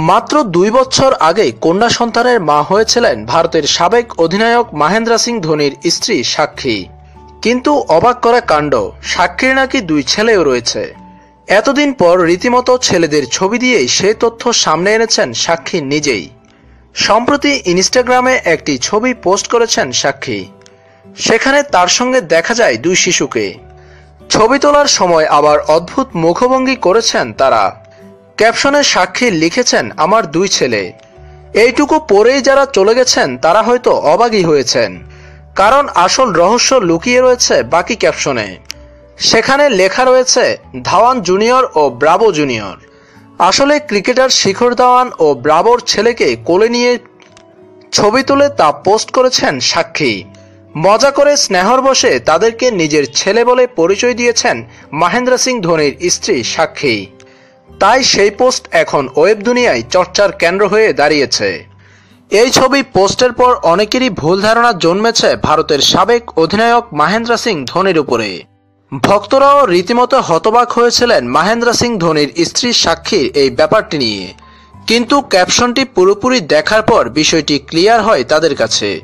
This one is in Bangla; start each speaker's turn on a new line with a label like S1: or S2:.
S1: মাত্র দুই বছর আগে কন্যা সন্তানের মা হয়েছিলেন ভারতের সাবেক অধিনায়ক মহেন্দ্র সিং ধোনির স্ত্রী সাক্ষী। কিন্তু অবাক করা কাণ্ড, সাক্ষীর নাকি দুই ছেলেও রয়েছে। এতদিন পর রীতিমতো ছেলেদের ছবি দিয়েই সে তথ্য সামনে এনেছেন সাক্ষী নিজেই। সম্প্রতি ইনস্টাগ্রামে একটি ছবি পোস্ট করেছেন সাক্ষী। সেখানে তার সঙ্গে দেখা যায় দুই শিশুকে। ছবি তোলার সময় আবার অদ্ভুত মুখভঙ্গি করেছেন তারা। ক্যাপশনে সাক্ষী লিখেছেন আমার দুই ছেলে। এইটুকু পরেই যারা চলে গেছেন, তারা হয়তো অবাগী হয়েছেন। কারণ আসল রহস্য লুকিয়ে রয়েছে বাকি ক্যাপশনে। সেখানে লেখা রয়েছে, ধাওয়ান জুনিয়র ও ব্রাভো জুনিয়র। আসলে ক্রিকেটার শিখর ধাওয়ান ও ব্রাভোর ছেলেকে কোলে নিয়ে ছবি তুলে তা পোস্ট করেছেন সাক্ষী। মজা করে স্নেহর বসে তাদেরকে নিজের ছেলে বলে পরিচয় দিয়েছেন মহেন্দ্র সিং ধোনির স্ত্রী সাক্ষী। তাই সেই পোস্ট এখন ওয়েব দুনিয়ায় চর্চার কেন্দ্র হয়ে দাঁড়িয়েছে। এই ছবি পোস্টের পর অনেকেরই ভুল ধারণা জন্মেছে ভারতের সাবেক অধিনায়ক মাহেন্দ্র সিং ধোনির উপরে। ভক্তরাও রীতিমতো হতবাক হয়েছিলেন মাহেন্দ্র সিং ধোনির স্ত্রী সাক্ষীর এই ব্যাপারটি নিয়ে। কিন্তু ক্যাপশনটি পুরোপুরি দেখার পর বিষয়টি ক্লিয়ার হয় তাদের কাছে।